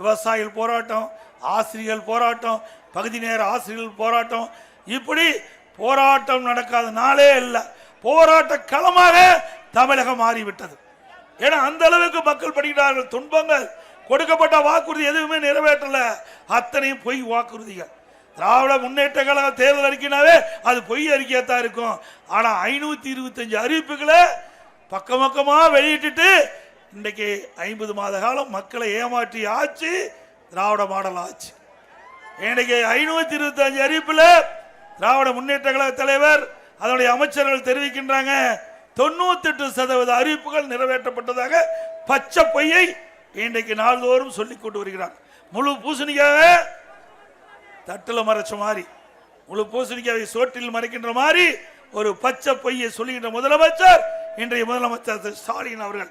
விவசாயிகள் போராட்டம் ஆசிரியர்கள் போராட்டம் பகுதி நேர ஆசிரியர்கள் போராட்டம். இப்படி போராட்டம் நடக்காத நாளே இல்லை. போராட்ட களமாக தமிழகம் மாறிவிட்டது. ஏன்னா அந்த அளவுக்கு மக்கள் படிக்கிறார்கள். துன்பங்கள் கொடுக்கப்பட்ட வாக்குறுதி எதுவுமே நிறைவேற்றல. அத்தனையும் பொய் வாக்குறுதிகள். திராவிட முன்னேற்ற கழக தேர்தல் அறிக்கைனாவே அது பொய் அறிக்கையா தான் இருக்கும். ஆனா ஐநூத்தி இருபத்தஞ்சு அறிவிப்புகளை பக்கம் பக்கமா வெளியிட்டுட்டு இன்றைக்கு ஐம்பது மாத காலம் மக்களை ஏமாற்றி ஆச்சு திராவிட மாடல் ஆச்சு இன்றைக்கு ஐநூற்றி இருபத்தஞ்சு அறிவிப்பில் திராவிட முன்னேற்ற கழக தலைவர் அதனுடைய அமைச்சர்கள் தெரிவிக்கின்றாங்க தொண்ணூத்தெட்டு சதவீத அறிவிப்புகள் நிறைவேற்றப்பட்டதாக பச்சை பொய்யை இன்றைக்கு நாள்தோறும் சொல்லிக் கொண்டு வருகிறார். முழு பூசணிக்காக தட்டில் மறைச்ச மாதிரி முழு பூசணிக்காவை சோற்றில் மறைக்கின்ற மாதிரி ஒரு பச்சை பொய்யை சொல்லுகின்ற முதலமைச்சர் இன்றைய முதலமைச்சர் ஸ்டாலின் அவர்கள்.